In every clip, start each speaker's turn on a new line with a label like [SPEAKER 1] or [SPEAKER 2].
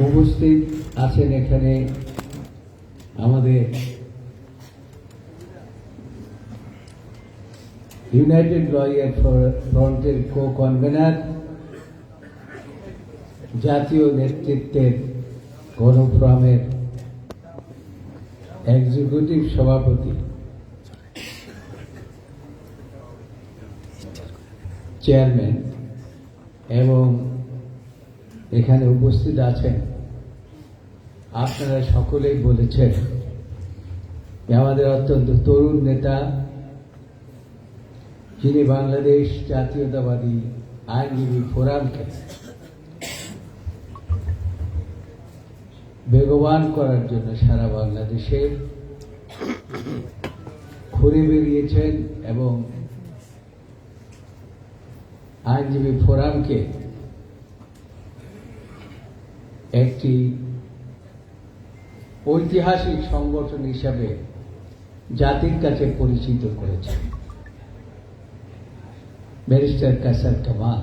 [SPEAKER 1] উপস্থিত আছেন এখানে আমাদের ইউনাইটেড লয়ার ফ্রন্টের কো কনভেনার জাতীয় নেতৃত্বের গণফোরামের এক্সিকিউটিভ সভাপতি চেয়ারম্যান এবং এখানে উপস্থিত আছেন। আপনারা সকলেই বলেছেন আমাদের অত্যন্ত তরুণ নেতা, যিনি বাংলাদেশ জাতীয়তাবাদী আইনজীবী ফোরামকে বেগবান করার জন্য সারা বাংলাদেশে ঘুরে বেরিয়েছেন এবং আইনজীবী ফোরামকে একটি ঐতিহাসিক সংগঠন হিসাবে জাতির কাছে পরিচিত করেছেন। ব্যারিস্টার কাসার কামাল।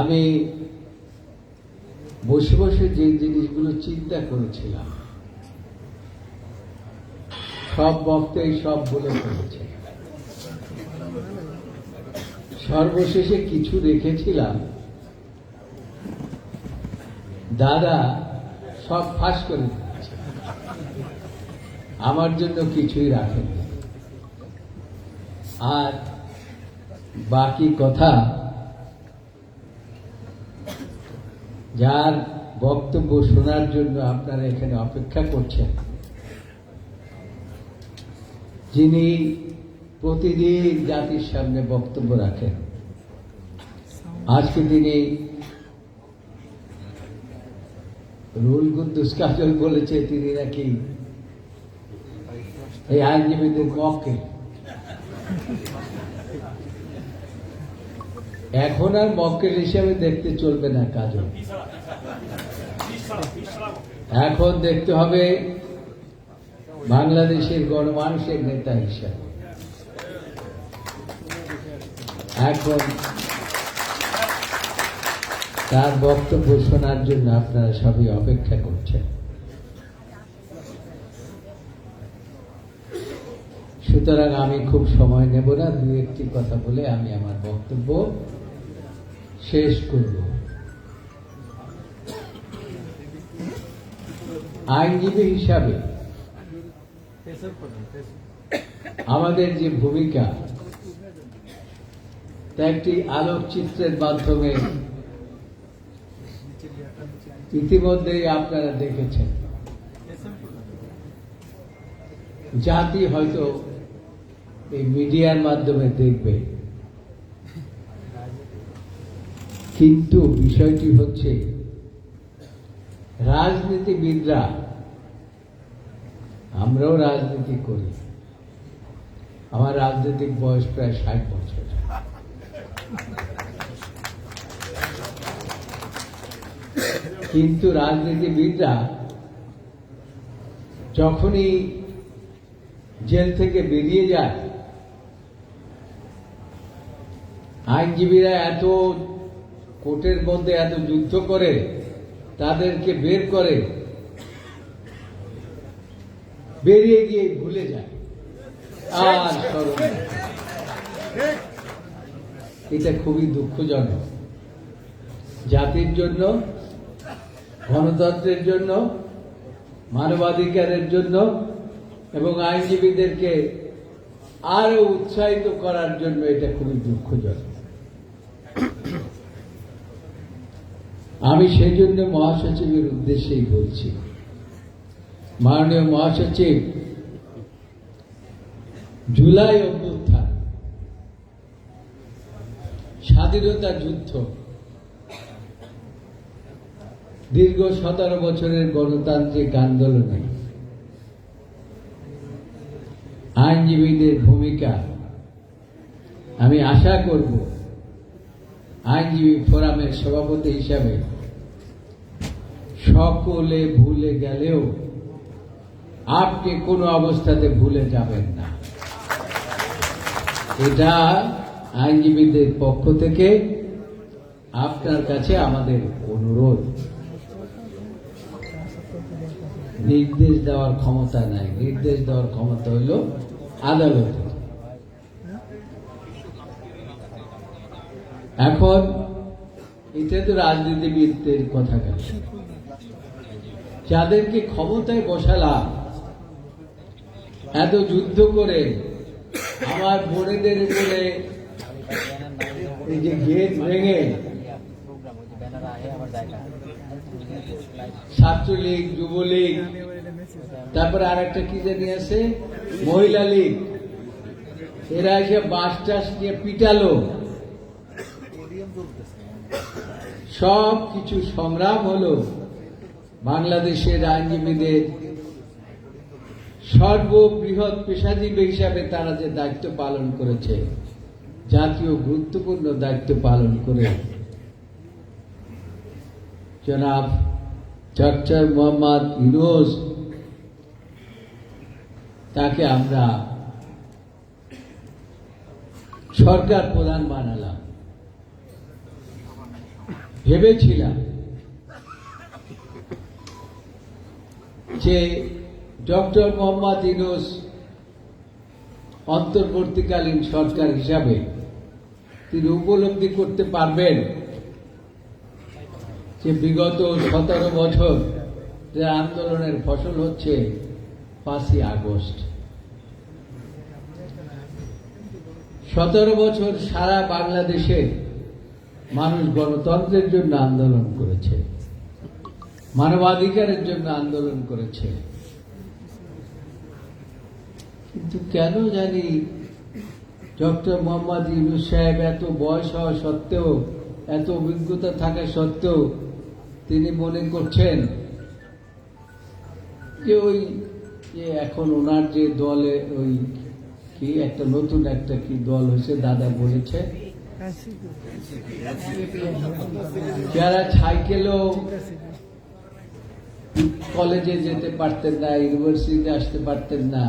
[SPEAKER 1] আমি বসে বসে যে জিনিসগুলো চিন্তা করেছিলাম, সব বক্তাই সব বলে ফেলেছে সর্বশেষে কিছু রেখেছিলাম দাদা সব ফাঁস করে আমার জন্য কিছুই রাখেনি আর বাকি কথা, যার বক্তব্য শোনার জন্য আপনারা এখানে অপেক্ষা করছেন, যিনি প্রতিদিন জাতির সামনে বক্তব্য রাখেন। আজকে তিনি রুল কুদ্দুস কাজল বলেছে, তিনি নাকি এই আইনজীবীদের পক্ষে এখন আর মক্কেল হিসেবে দেখতে চলবে না কাজল। এখন দেখতে হবে বাংলাদেশের গণমানুষের নেতা হিসাবে। এখন তার বক্তব্য শোনার জন্য আপনারা সবই অপেক্ষা করছেন। সুতরাং আমি খুব সময় নেব না, দু একটি কথা বলে আমি আমার বক্তব্য শেষ করব। আইনজীবী হিসাবে আমাদের যে ভূমিকা একটি আলোকচিত্রের মাধ্যমে ইতিমধ্যেই আপনারা দেখেছেন। জাতি হয়তো এই মিডিয়ার মাধ্যমে দেখবে। কিন্তু বিষয়টি হচ্ছে, রাজনীতিবিদরা, আমরাও রাজনীতি করি। আমার রাজনৈতিক বয়স প্রায় ষাট বছর। কিন্তু রাজনীতিবিদরা যখনই জেল থেকে বেরিয়ে যায় আইনজীবীরা এত কোর্টের মধ্যে এত যুদ্ধ করে তাদেরকে বের করে বেরিয়ে গিয়ে ভুলে যায় আর স্মরণ। এটা খুবই দুঃখজনক। জাতির জন্য, গণতন্ত্রের জন্য, মানবাধিকারের জন্য এবং আইনজীবীদেরকে আরও উৎসাহিত করার জন্য এটা খুবই দুঃখজনক। আমি সেই জন্য মহাসচিবের উদ্দেশ্যেই বলছি, মাননীয় মহাসচিব, জুলাই অভ্যুত্থান স্বাধীনতা যুদ্ধ। দীর্ঘ সতেরো বছরের গণতান্ত্রিক আন্দোলনে আইনজীবীদের ভূমিকা। আমি আশা করব আইনজীবী ফোরামের সভাপতি হিসাবে সকলে ভুলে গেলেও আপনি কোনো অবস্থাতে ভুলে যাবেন না। এটা আইনজীবীদের পক্ষ থেকে আপনার কাছে আমাদের অনুরোধ। নির্দেশ দেওয়ার ক্ষমতা নাই। নির্দেশ দেওয়ার ক্ষমতা হইল আদালত। এখন এটা তো রাজনীতিবিদদের কথা কেন? যাদেরকে ক্ষমতায় বসালাম, এত যুদ্ধ করে আমার বোনেদের উপরে যে গেট ভেঙে ছাত্রলীগ, যুবলীগ, তারপরে আর একটা কি জানি আছে? মহিলা লীগ। এরা এসে বাস টাস নিয়ে পিটালো। সব কিছু সংগ্রাম হলো বাংলাদেশের আইনজীবীদের। সর্ববৃহৎ পেশাজীবী হিসাবে তারা যে দায়িত্ব পালন করেছে। জাতীয় গুরুত্বপূর্ণ দায়িত্ব পালন করে। জনাব ডক্টর মোহাম্মদ ইউনুস, তাকে আমরা সরকার প্রধান বানালাম। ভেবেছিলাম যে ডক্টর মোহাম্মদ ইউনুস অন্তর্বর্তীকালীন সরকার হিসাবে তিনি উপলব্ধি করতে পারবেন যে বিগত সতেরো বছর যে আন্দোলনের ফসল হচ্ছে পাঁচই আগস্ট। সতেরো বছর সারা বাংলাদেশে মানুষ গণতন্ত্রের জন্য আন্দোলন করেছে, মানবাধিকারের জন্য আন্দোলন করেছে। কিন্তু কেন জানি ডক্টর মোহাম্মদ ইউনুস সাহেব এত বয়স হওয়া সত্ত্বেও, এত অভিজ্ঞতা থাকা সত্ত্বেও তিনি মনে করছেন, যে ওই যে এখন ওনার যে দলে ওই কি একটা নতুন একটা কি দল হয়েছে, দাদা বলেছে। যারা সাইকেলও কলেজে যেতে পারতেন না, ইউনিভার্সিটিতে আসতে পারতেন না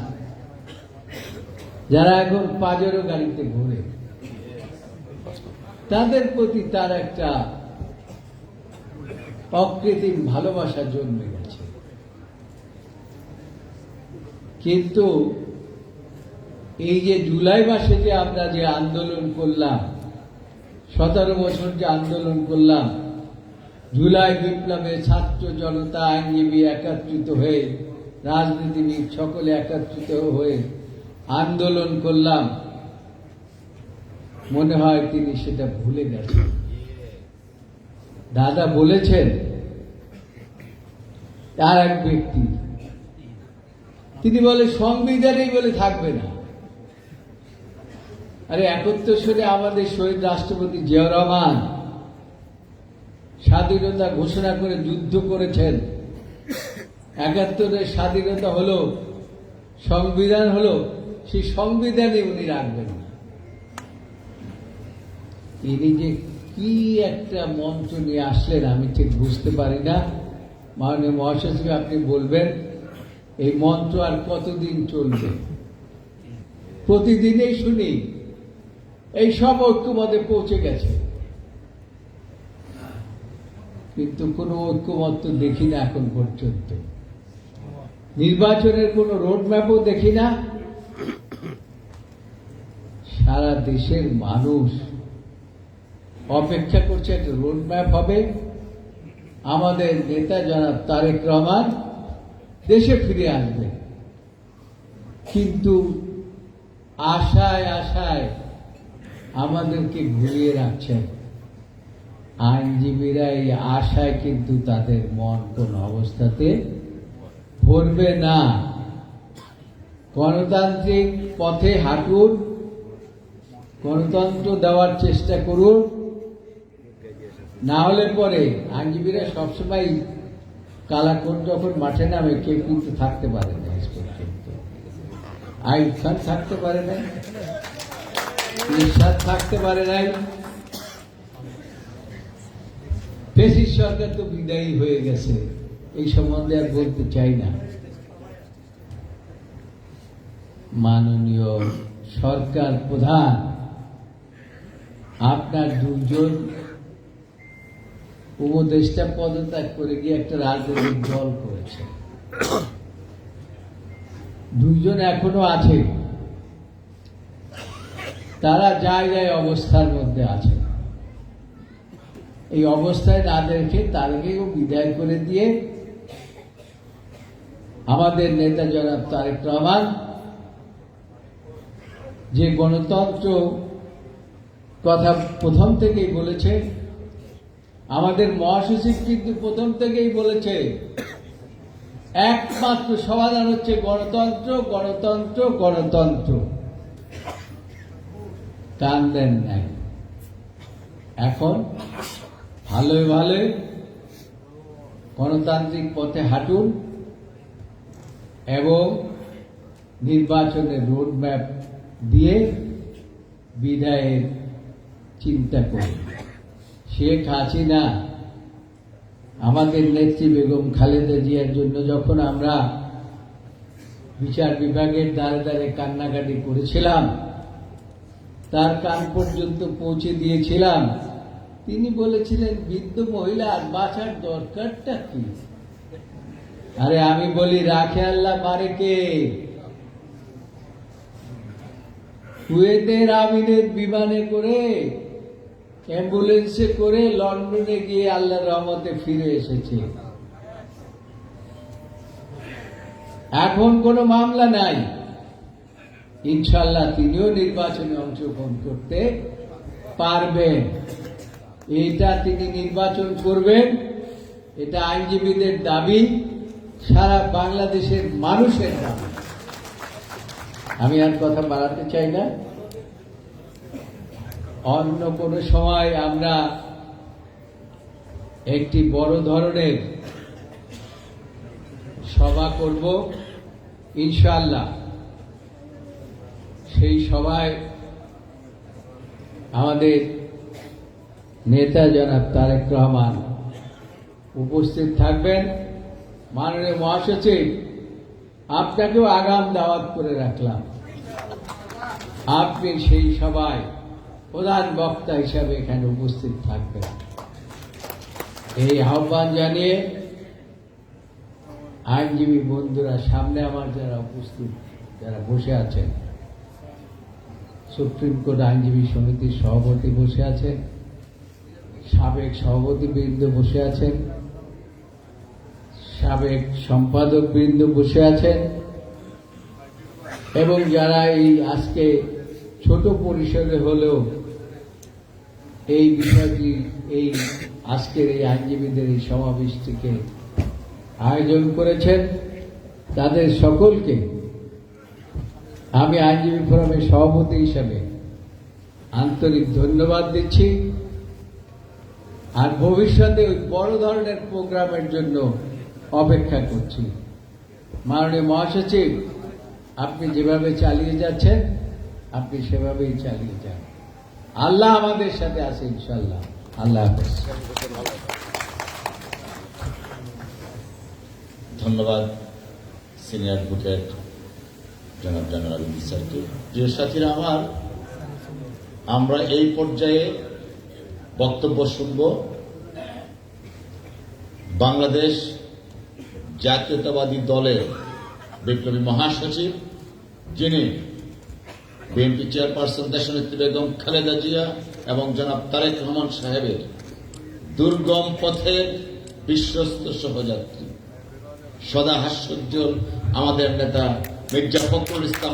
[SPEAKER 1] যারা এখন পাজেরও গাড়িতে ঘুরে, তাদের প্রতি তার একটা অকৃত্রিম ভালোবাসা জন্মে গেছে। কিন্তু এই যে জুলাই মাসে যে আমরা যে আন্দোলন করলাম, সতেরো বছর যে আন্দোলন করলাম, জুলাই বিপ্লবে ছাত্র জনতা আইনজীবী একত্রিত হয়ে, রাজনীতিবিদ সকলে একত্রিত হয়ে আন্দোলন করলাম। মনে হয় তিনি সেটা ভুলে গেছেন। দাদা বলেছেন, তার এক ব্যক্তি, তিনি বলে, সংবিধানেই বলে থাকবে না। আরে, একত্র সরে আমাদের শহীদ রাষ্ট্রপতি জিয়াউর রহমান স্বাধীনতা ঘোষণা করে যুদ্ধ করেছেন। একাত্তরের স্বাধীনতা হলো, সংবিধান হলো সেই সংবিধানে উনি রাখবেন না। তিনি যে কি একটা মন্ত্র নিয়ে আসলেন, আমি ঠিক বুঝতে পারি না। মাননীয় মহাসচিব, আপনি বলবেন, এই মন্ত্র আর কতদিন চলবে? প্রতিদিনেই শুনি, এই সব ঐক্যমতে পৌঁছে গেছে। কিন্তু কোনো ঐক্যমত্য দেখি না এখন পর্যন্ত। নির্বাচনের কোনো রোডম্যাপও দেখি না। সারা দেশের মানুষ অপেক্ষা করছে একটা রোডম্যাপ হবে। আমাদের নেতা জনাব তারেক রহমান দেশে ফিরে আসবে। কিন্তু আশায় আশায় আমাদেরকে ঘুরিয়ে রাখছেন। আইনজীবীরা এই আশায় কিন্তু তাদের মন কোন অবস্থাতে ভরবে না। গণতান্ত্রিক পথে হাঁটুন। গণতন্ত্র দেওয়ার চেষ্টা করুন। না হলে পরে আইনজীবীরা সবসময় কালাকোট যখন মাঠে নামে, কেউ কিন্তু থাকতে পারে না আইন খান থাকতে পারে না। নিঃশ্বাস থাকতে পারে নাই। ফেসিস সরকার তো বিদায়ী হয়ে গেছে, এই সম্বন্ধে আর বলতে চাই না। মাননীয় সরকার প্রধান আপনার দুজন উপদেষ্টা পদত্যাগ করে গিয়ে একটা রাজনৈতিক দল করেছে দুজন এখনও আছে। তারা জায়গায় অবস্থার মধ্যে আছে। এই অবস্থায় তাদেরকে তাদেরকেও বিদায় করে দিয়ে আমাদের নেতা জনাব তারেক রহমান যে গণতন্ত্র কথা প্রথম থেকেই বলেছে। আমাদের মহাসচিব কিন্তু প্রথম থেকেই বলেছে, একমাত্র সমাধান হচ্ছে গণতন্ত্র গণতন্ত্র গণতন্ত্র। কান দেন নাই। এখন ভালোই ভালোই গণতান্ত্রিক পথে হাঁটুন এবং নির্বাচনের রোডম্যাপ দিয়ে বিদায়ের চিন্তা করুন শেখ হাসিনা আমাদের নেত্রী বেগম খালেদা জিয়ার জন্য যখন আমরা বিচার বিভাগের দ্বারে দ্বারে কান্নাকাটি করেছিলাম, তার কান পর্যন্ত পৌঁছে দিয়েছিলাম, তিনি বলেছিলেন, বৃদ্ধ মহিলা, আর বাঁচার দরকারটা কি? আরে আমি বলি, রাখে আল্লাহ, মারে কে? কুয়েতের আমিনের বিমানে করে অ্যাম্বুলেন্সে করে লন্ডনে গিয়ে আল্লাহ রহমতে ফিরে এসেছে। এখন কোনো মামলা নাই। ইনশাল্লাহ তিনিও নির্বাচনে অংশগ্রহণ করতে পারবেন। এটা তিনি নির্বাচন করবেন। এটা আইনজীবীদের দাবি, সারা বাংলাদেশের মানুষের দাবি। আমি আর কথা বাড়াতে চাই না। অন্য কোনো সময় আমরা একটি বড় ধরনের সভা করব ইনশাল্লাহ সেই সভায় আমাদের নেতা জনাব তারেক রহমান উপস্থিত থাকবেন। মাননীয় মহাসচিব, আপনাকেও আগাম দাওয়াত করে রাখলাম। আপনি সেই সভায় প্রধান বক্তা হিসাবে এখানে উপস্থিত থাকবেন। এই আহ্বান জানিয়ে আইনজীবী বন্ধুরা, সামনে আমার যারা উপস্থিত, যারা বসে আছেন, সুপ্রিম কোর্ট আইনজীবী সমিতির সভাপতি বসে আছেন, সাবেক সভাপতি বৃন্দ বসে আছেন, সাবেক সম্পাদক বৃন্দ বসে আছেন, এবং যারা এই আজকে ছোট পরিসরে হলেও এই বিষয়টি, এই আজকের এই আইনজীবীদের এই সমাবেশটিকে আয়োজন করেছেন তাদের সকলকে আমি আইনজীবী ফোরামের সভাপতি হিসাবে আন্তরিক ধন্যবাদ দিচ্ছি। আর ভবিষ্যতে ওই বড় ধরনের প্রোগ্রামের জন্য অপেক্ষা করছি। মাননীয় মহাসচিব, আপনি যেভাবে চালিয়ে যাচ্ছেন, আপনি সেভাবেই চালিয়ে যান। আল্লাহ আমাদের সাথে আছে ইনশাল্লাহ আল্লাহ হাফেজ।
[SPEAKER 2] ধন্যবাদ, সিনিয়র অ্যাডভোকেট জনাব জেনারেল স্যারকে। প্রিয় সাথীরা আমার, আমরা এই পর্যায়ে বক্তব্য শুনব। বাংলাদেশ জাতীয়তাবাদী দলের বিপ্লবী মহাসচিব, যিনি বিএনপি চেয়ারপারসন দেশনেত্রী বেগম খালেদা জিয়া এবং জনাব তারেক রহমান সাহেবের দুর্গম পথের বিশ্বস্ত সহযাত্রী সদা হাস্যোজ্জ্বল আমাদের নেতা মির্জা ফখরুল ইসলাম।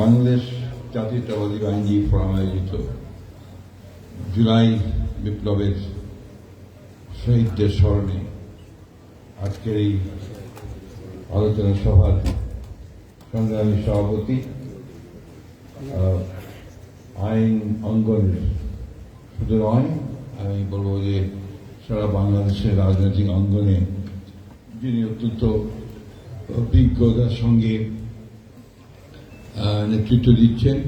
[SPEAKER 3] বাংলাদেশ জাতীয়তাবাদী আইনজীবী ফোরাম আয়োজিত জুলাই বিপ্লবের শহীদদের স্মরণে আজকের এই আলোচনা সভার সংগ্রামী সভাপতি আইন অঙ্গনের শুধু নয় আমি বলব যে সারা বাংলাদেশের রাজনৈতিক অঙ্গনে যিনি অত্যন্ত অভিজ্ঞতার সঙ্গে নেতৃত্ব দিচ্ছেন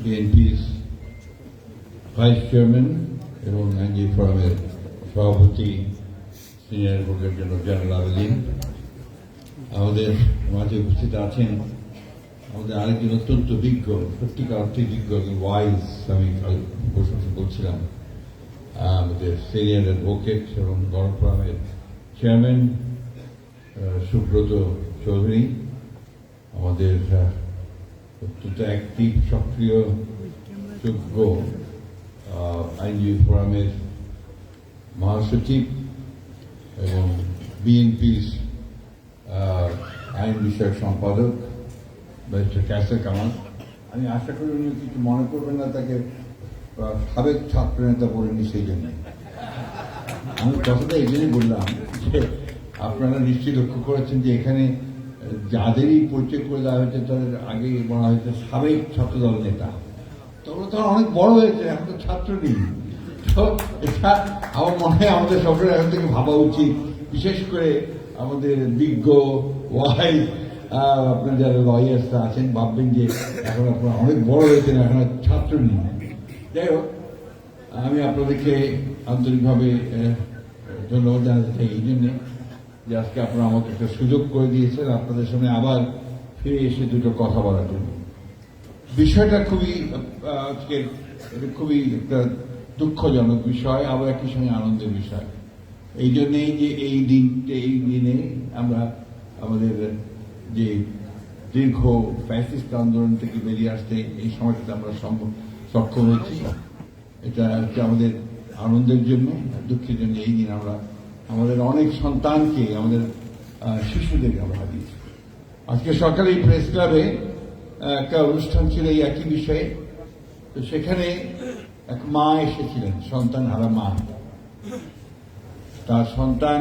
[SPEAKER 3] বিএনপির ভাইস চেয়ারম্যান এবং আইনজীবী ফোরামের সভাপতি senior advocate general general Abedin আমাদের মাঝে উপস্থিত আছেন আমাদের আরেকজন অত্যন্ত বিজ্ঞ, সত্যিকার অর্থে বিজ্ঞ ওয়াইজ আমি বসে বলছিলাম আমাদের সিনিয়র অ্যাডভোকেট এবং গণফোরামের চেয়ারম্যান সুব্রত চৌধুরী, আমাদের অত্যন্ত অ্যাক্টিভ সক্রিয়, যোগ্য আইনজীবী ফোরামের মহাসচিব এবং বিএনপির আইন বিষয়ক সম্পাদক ব্যারিস্টার ক্যাসের কামাল আমি আশা করি উনি কিছু মনে করবেন না, তাকে সাবেক ছাত্র নেতা বলিনি সেই জন্য আমি কথাটা এই জন্যই বললাম যে আপনারা নিশ্চয়ই লক্ষ্য করেছেন যে এখানে, যাদেরই পরিচয় করে দেওয়া হয়েছে, তাদের আগে বলা হয়েছে সাবেক ছাত্রদল নেতা। তবে তো অনেক বড় হয়েছে, এখন তো ছাত্র নেই। তো এটা আমার মনে হয় আমাদের সকলের এখন থেকে ভাবা উচিত। বিশেষ করে আমাদের বিজ্ঞ ওয়াই আপনার যারা লয়ার্সরা আছেন ভাববেন যে এখন আপনারা অনেক বড় হয়েছেন এখন ছাত্র নেই। যাই হোক আমি আপনাদেরকে আন্তরিকভাবে ধন্যবাদ জানাতে চাই এই জন্যে যে আজকে আপনারা আমাকে একটা সুযোগ করে দিয়েছেন। আপনাদের সামনে আবার ফিরে এসে দুটো কথা বলার জন্য। বিষয়টা খুবই আহ, আজকে খুবই একটা দুঃখজনক বিষয়, আবার একই সঙ্গে আনন্দের বিষয়। এই জন্যেই যে এই দিনটা এই দিনে আমরা আমাদের যে দীর্ঘ ফ্যাসিস্ট আন্দোলন থেকে বেরিয়ে আসতে এই সময়টাতে আমরা সক্ষম হয়েছি। এটা হচ্ছে আমাদের আনন্দের জন্য, দুঃখের জন্য এই দিন আমরা আমাদের অনেক সন্তানকে, আমাদের শিশুদেরকে আমরা হারিয়েছি। আজকে সকালে এই প্রেস ক্লাবে একটা অনুষ্ঠান ছিল এই একই বিষয়ে। তো সেখানে এক মা এসেছিলেন, সন্তান হারা মা। তার সন্তান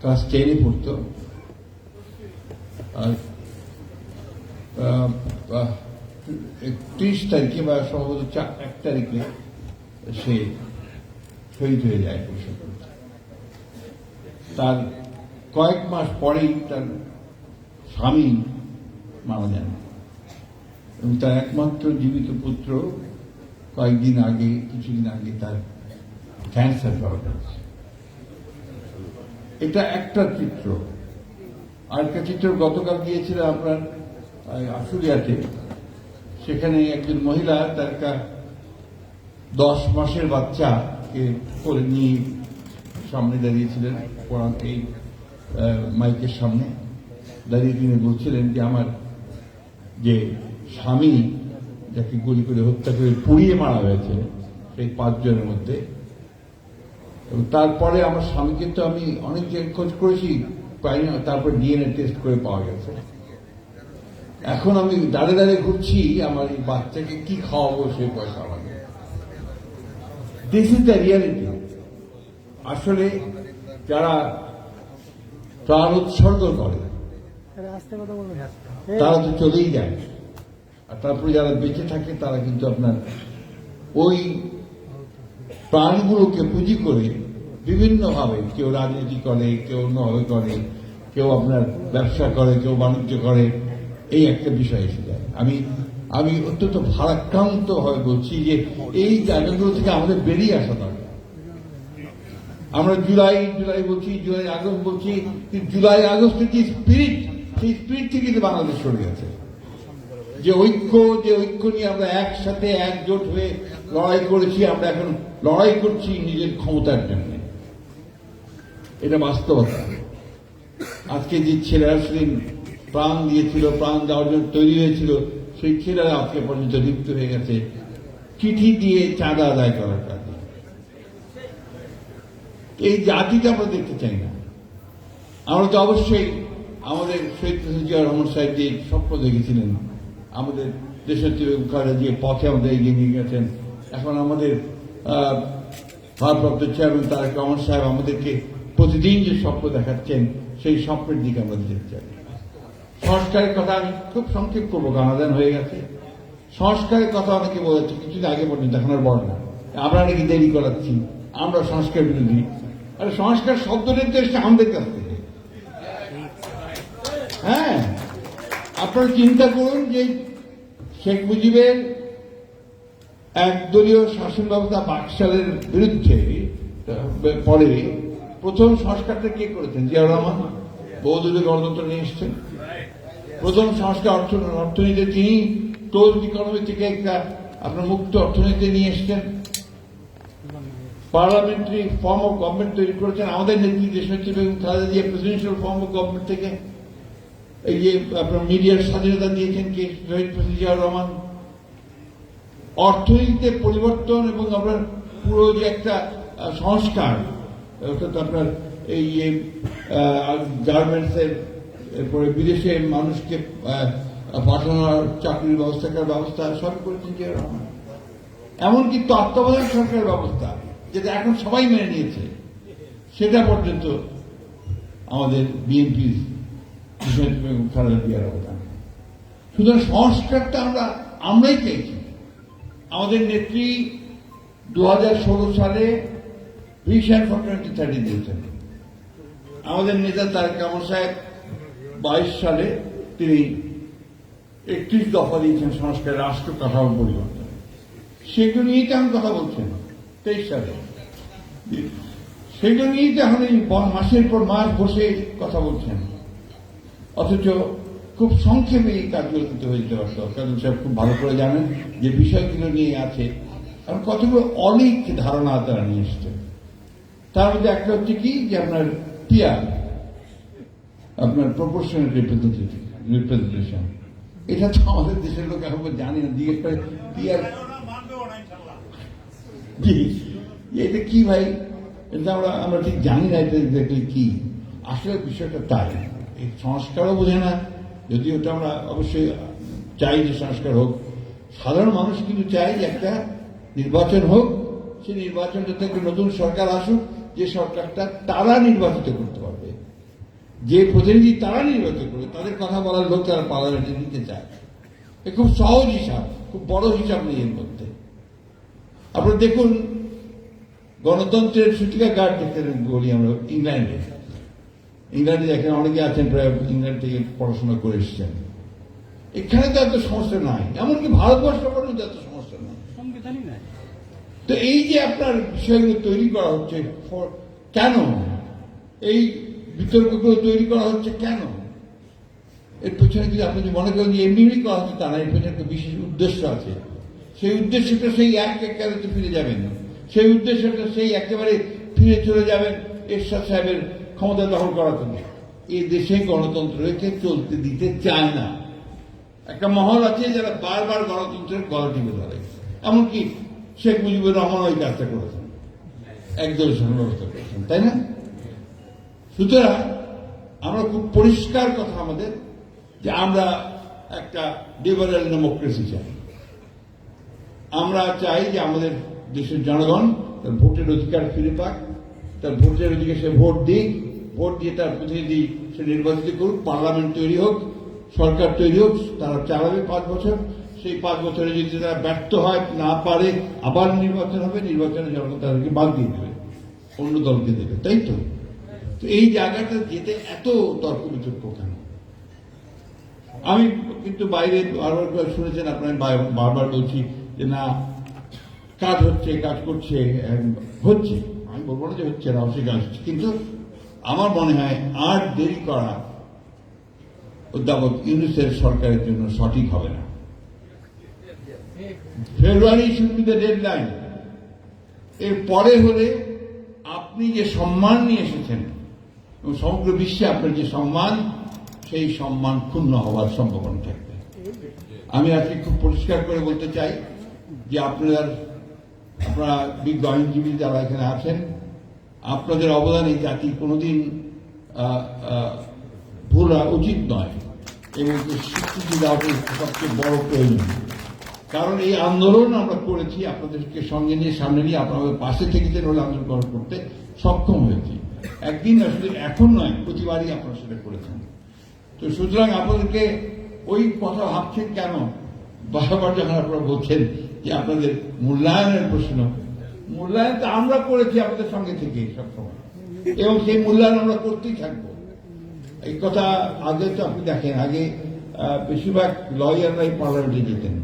[SPEAKER 3] ক্লাস টেনে পড়তো। আর একত্রিশ তারিখে বা সম্ভবত চার, এক তারিখে সে শহীদ হয়ে যায় তার কয়েক মাস পরেই তার স্বামী মারা যান। এবং তার একমাত্র জীবিত পুত্র কয়েকদিন আগে, কিছুদিন আগে তার ক্যান্সার ধরা পড়েছে এটা একটা চিত্র। আরেকটা চিত্র গতকাল গিয়েছিল আপনার আশুলিয়াতে। সেখানে একজন মহিলা, তার একটা দশ মাসের বাচ্চাকে করে নিয়ে সামনে দাঁড়িয়েছিলেন এই মাইকের সামনে। দাঁড়িয়ে তিনি বলছিলেন যে, আমার যে স্বামী যাকে গুলি করে হত্যা করে পুড়িয়ে মারা হয়েছে সেই পাঁচজনের মধ্যে। এবং তারপরে আমার স্বামীকে তো আমি অনেক খোঁজ করেছি পাইনি তারপর ডিএনএ টেস্ট করে পাওয়া গেছে। এখন আমি দাঁড়ে দাঁড়িয়ে ঘুরছি আমার এই বাচ্চাকে কি খাওয়াবো সে পয়সা আমাকে। দিস ইজ দ্য রিয়ালিটি আসলে যারা প্রাণ উৎসর্গ করে তারা তো চলেই যায়। আর তারপরে যারা বেঁচে থাকে, তারা কিন্তু আপনার ওই প্রাণগুলোকে পুঁজি করে বিভিন্নভাবে কেউ রাজনীতি করে, কেউ অন্যভাবে করে, কেউ আপনার ব্যবসা করে, কেউ বাণিজ্য করে, এই একটা বিষয় এসে যায়। আমি আমি অত্যন্ত ভারাক্রান্ত হয়ে বলছি যে এই জায়গাগুলো থেকে আমাদের বেরিয়ে আসা দরকার। আমরা জুলাই জুলাই বলছি, জুলাই আগস্ট বলছি জুলাই আগস্টের যে স্পিরিট সেই স্পিরিট থেকে কিন্তু বাংলাদেশ সরে গেছে। যে ঐক্য যে ঐক্য নিয়ে আমরা একসাথে একজোট হয়ে লড়াই করেছি, আমরা এখন লড়াই করছি নিজের ক্ষমতার জন্য। এটা বাস্তবতা। আজকে যে ছেলেরা সেদিন প্রাণ দিয়েছিল, প্রাণ দেওয়ার জন্য তৈরি হয়েছিল, সেই ছেলেরা আজকে পর্যন্ত লিপ্ত হয়ে গেছে। চিঠি দিয়ে চাঁদা আদায় করার কাজে। এই জাতিটা আমরা দেখতে চাই না। আমরা তো অবশ্যই আমাদের শহীদ রহমান সাহেব যে স্বপ্ন দেখেছিলেন। আমাদের দেশের যে পথে আমাদের এগিয়ে নিয়ে গেছেন, এখন আমাদের ভারপ্রাপ্ত চেয়ারম্যান তারেক রহমান সাহেব আমাদেরকে প্রতিদিন যে স্বপ্ন দেখাচ্ছেন, সেই স্বপ্নের দিকে আমরা যেতে চাই। সংস্কারের কথা আমি খুব সংক্ষেপ করব গানাদান হয়ে গেছে। সংস্কারের কথা অনেকে বলেছে কিছুদিন আগে পর্যন্ত এখন আর বলে না। আমরা নাকি দেরি করাচ্ছি, আমরা সংস্কার বিরোধী আরে সংস্কার শব্দ এসছে আমাদের কাছ থেকে। হ্যাঁ। আপনারা চিন্তা করুন যে শেখ মুজিবের একদলীয় শাসন ব্যবস্থা বাকশালের বিরুদ্ধে পরে প্রথম সংস্কারটা কে করেছেন? জিয়াউর রহমান? বহুদলীয় গণতন্ত্র নিয়ে এসছেন। প্রথম সংস্কার অর্থ অর্থনীতি তিনি ক্লোজ ইকোনমি থেকে একটা আপনার মুক্ত অর্থনীতি নিয়ে এসছেন। পার্লামেন্টারি ফর্ম অফ গভর্নমেন্ট তৈরি করেছেন। আমাদের নেত্রী দেশনেত্রী Begum Khaleda Zia presidential form of government থেকে এই যে আপনার মিডিয়ার স্বাধীনতা দিয়েছেন কে শহীদ রহমান, অর্থনীতিতে পরিবর্তন এবং আপনার পুরো যে একটা সংস্কার, অর্থাৎ আপনার এই গার্মেন্টসের, এরপরে বিদেশে মানুষকে পাঠানোর চাকরির ব্যবস্থা করার ব্যবস্থা সব করেছেন জিয়াউর রহমান। এমনকি তত্ত্বাবধায়ক সরকারের ব্যবস্থা, যেটা এখন সবাই মেনে নিয়েছে, সেটা পর্যন্ত আমাদের বিএনপি সুতরাং সংস্কারটা আমরা, আমরাই চাইছি আমাদের নেত্রী দু হাজার ষোলো সালে ভিশন ফর টোয়েন্টি থার্টি দিয়েছেন। আমাদের নেতা তারেক কামাল সাহেব বাইশ সালে তিনি একত্রিশ দফা দিয়েছেন সংস্কার, রাষ্ট্র কাঠামো পরিবর্তন। সেগুলো নিয়েই তো এখন কথা বলছেন তেইশ সালে। সেগুলো নিয়েই তো এখন এই মাসের পর মাস বসে কথা বলছেন। অথচ খুব সংক্ষেপে এই কাজগুলো কিন্তু হয়ে যেতে পারত সাহেব খুব ভালো করে জানেন যে বিষয়গুলো নিয়ে আছে। কারণ কতগুলো অনেক ধারণা তারা নিয়ে এসছেন তার মধ্যে একটা হচ্ছে কি যে আপনার পিয়ার আপনার প্রপোর্শনাল রিপ্রেজেন্টেটিভ রিপ্রেজেন্টেশন এটা তো আমাদের দেশের লোক এখন জানি না। জিজ্ঞেস করে পিয়ার এটা কি ভাই? এটা আমরা আমরা ঠিক জানি না এটা এক্স্যাক্টলি কি। আসলে বিষয়টা তাই। এই সংস্কারও বোঝে না। যদি ওটা আমরা অবশ্যই চাই যে সংস্কার হোক। সাধারণ মানুষ কিন্তু যে একটা নির্বাচন হোক সেই নির্বাচনটা থেকে নতুন সরকার আসুক, যে সরকারটা তারা নির্বাচিত করতে পারবে। যে প্রতিনিধি তারা নির্বাচন করবে, তাদের কথা বলার লোক তারা পার্লামেন্টে নিতে চায়। এ খুব সহজ হিসাব, খুব বড় হিসাব এর মধ্যে। আপনারা দেখুন, গণতন্ত্রের সূচিকা গার্ড দেখতে বলি আমরা ইংল্যান্ডে ইংল্যান্ডে দেখেন অনেকে আছেন প্রায় ইংল্যান্ড থেকে পড়াশোনা করে এসেছেন। এখানে তো এত সমস্যা নাই। এমনকি ভারতবর্ষ পর্যন্ত এত সমস্যা নাই।
[SPEAKER 4] সংবিধানই নাই।
[SPEAKER 3] তো এই যে আপনার বিষয়গুলো তৈরি করা হচ্ছে কেন? এই বিতর্কগুলো তৈরি করা হচ্ছে কেন? এর পেছনে যদি আপনি মনে করেন যে এমনি এমনি করা হচ্ছে তা না এর পেছনে একটা বিশেষ উদ্দেশ্য আছে। সেই উদ্দেশ্যটা সেই এক একেবারে ফিরে যাবেন। সেই উদ্দেশ্যটা সেই একেবারে ফিরে চলে যাবেন এরশাদ সাহেবের ক্ষমতা দখল করার জন্য। এই দেশে গণতন্ত্রকে চলতে দিতে চায় না। একটা মহল আছে যারা বারবার গণতন্ত্রের গলা টিপে ধরে। এমনকি শেখ মুজিবুর রহমান ওই কাজটা করেছেন। একদল ব্যবস্থা করেছেন, তাই না? সুতরাং আমরা খুব পরিষ্কার কথা আমাদের যে আমরা একটা লিবারেল ডেমোক্রেসি চাই। আমরা চাই যে আমাদের দেশের জনগণ তার ভোটের অধিকার ফিরে পাক, তার ভোটের অধিকার সে ভোট দিক ভোট দিয়ে তার প্রতিনিধি সে নির্বাচিত করুক, পার্লামেন্ট তৈরি হোক, সরকার তৈরি হোক, তারা চালাবে পাঁচ বছর। সেই পাঁচ বছরে যদি তারা ব্যর্থ হয়, না পারে, আবার নির্বাচন হবে, নির্বাচনে জনগণ তাদেরকে বাদ দিয়ে দেবে, অন্য দলকে দেবে, তাই তো? তো এই জায়গাটা যেতে এত তর্ক বিতর্ক কেন? আমি কিন্তু বাইরে বারবার করে শুনেছেন, আপনার বারবার বলছি যে না, কাজ হচ্ছে, কাজ করছে হচ্ছে। আমি বলব না যে হচ্ছে না হচ্ছে। কিন্তু আমার মনে হয় আর দেরি করা অধ্যাপক ইউনিসেফ সরকারের জন্য সঠিক হবে না। ফেব্রুয়ারি দ্য ডেড লাইন এর পরে হলে আপনি যে সম্মান নিয়ে এসেছেন, এবং সমগ্র বিশ্বে আপনার যে সম্মান, সেই সম্মান ক্ষুণ্ণ হওয়ার সম্ভাবনা থাকবে। আমি আজকে খুব পরিষ্কার করে বলতে চাই যে আপনার, আপনারা বিজ্ঞ আইনজীবী যারা এখানে আছেন আপনাদের অবদান এই জাতি কোনোদিন আহ, উচিত নয়। এবং স্বীকৃতি দেওয়াটা সবচেয়ে বড় প্রয়োজন। কারণ এই আন্দোলন আমরা করেছি আপনাদেরকে সঙ্গে নিয়ে সামনে নিয়ে আপনাদের পাশে থেকেছেন বলে আন্দোলন করা- করতে সক্ষম হয়েছি। একদিন আসলে এখন নয় প্রতিবারই আপনারা সেটা করেছেন। তো সুতরাং আপনাদেরকে ওই কথা ভাবছেন কেন? বারবার যখন আপনারা বলছেন যে আপনাদের মূল্যায়নের প্রশ্ন মূল্যায়ন তো আমরা করেছি আপনাদের সঙ্গে থেকে সবসময়। এবং সেই মূল্যায়ন আমরা করতেই থাকব। এই কথা আগে তো আপনি দেখেন, আগে বেশিরভাগ লয়াররাই পার্লামেন্টে যেতেন।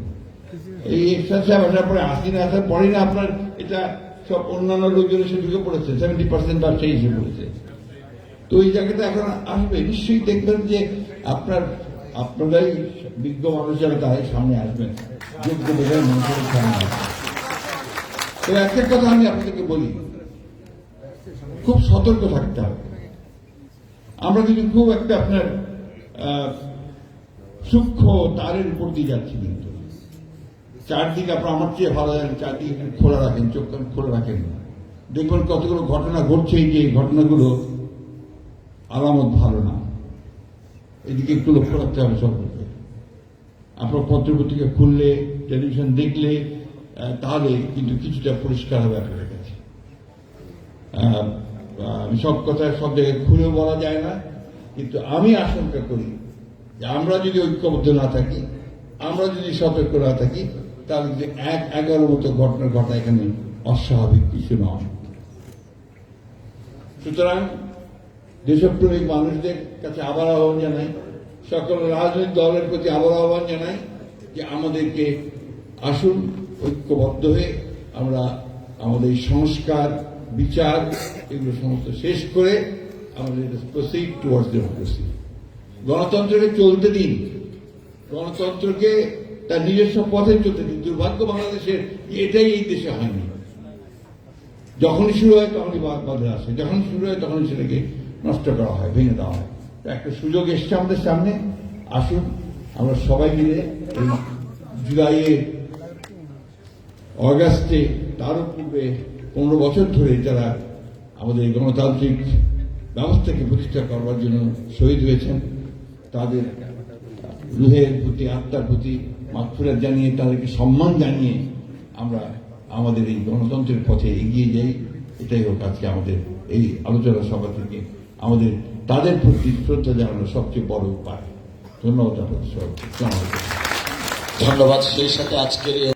[SPEAKER 3] এই এক্সার আসার পরে, হাসিনা আসার পরে না আপনার এটা সব অন্যান্য লোকজন এসে ঢুকে পড়েছে সেভেন্টি পার্সেন্ট ব্যবসায়ী হিসেবে পড়েছে। তো এই জায়গাটা এখন আসবে। নিশ্চয়ই দেখবেন যে আপনার, আপনারাই বিজ্ঞ মানুষ যারা, তারাই সামনে আসবেন। যোগ্য বোঝায় মানুষের সামনে আসবেন। তো একটা কথা আমি আপনাদেরকে বলি। খুব সতর্ক থাকতে হবে। আমরা কিন্তু খুব একটা আপনার সূক্ষ্ম তারের উপর দিয়ে যাচ্ছি কিন্তু। চারদিকে আপনার আমার চেয়ে ভালো জানেন, চারদিকে খোলা রাখেন, চোখ কান খোলা রাখেন। দেখবেন কতগুলো ঘটনা ঘটছে এই যে এই ঘটনাগুলো, আলামত ভালো না। এদিকে একটু লক্ষ্য রাখতে হবে সকলকে আপনার পত্রপত্রিকা খুললে, টেলিভিশন দেখলে তাহলে কিন্তু কিছুটা পরিষ্কার হবে আপনাদের কাছে সব কথা সব জায়গায় খুলেও বলা যায় না, কিন্তু আমি আশঙ্কা করি যে আমরা যদি ঐক্যবদ্ধ না থাকি, আমরা যদি সতর্ক না থাকি, তাহলে কিন্তু এক এগারো মতো ঘটনা ঘটা এখানে অস্বাভাবিক কিছু নয়। সুতরাং দেশপ্রেমিক মানুষদের কাছে আবার আহ্বান জানাই, সকল রাজনৈতিক দলের প্রতি আবার আহ্বান জানাই যে আমাদেরকে আসুন ঐক্যবদ্ধ হয়ে আমরা আমাদের সংস্কার, বিচার, এগুলো সমস্ত শেষ করে আমাদের প্রসিড টুয়ার্ডস ডেমোক্রেসি গণতন্ত্রকে চলতে দিন। গণতন্ত্রকে তার নিজস্ব পথে চলতে দিন। দুর্ভাগ্য বাংলাদেশের এটাই এই দেশে হয়নি। যখনই শুরু হয় তখনই বাদ আসে। যখন শুরু হয় তখনই সেটাকে নষ্ট করা হয়, ভেঙে দেওয়া হয়। তো একটা সুযোগ এসছে আমাদের সামনে। আসুন, আমরা সবাই মিলে জুলাইয়ে অগাস্টে তারও পূর্বে পনেরো বছর ধরে যারা আমাদের গণতান্ত্রিক ব্যবস্থাকে প্রতিষ্ঠা করবার জন্য শহীদ হয়েছেন, তাদের রুহের প্রতি, আত্মার প্রতি মাতফুরাত জানিয়ে, তাদেরকে সম্মান জানিয়ে আমরা আমাদের এই গণতন্ত্রের পথে এগিয়ে যাই। এটাই হোক আজকে আমাদের এই আলোচনা সভা থেকে। আমাদের, তাদের প্রতি শ্রদ্ধা জানানোর সবচেয়ে বড় উপায়। ধন্যবাদ।
[SPEAKER 2] ধন্যবাদ। সেই সাথে আজকের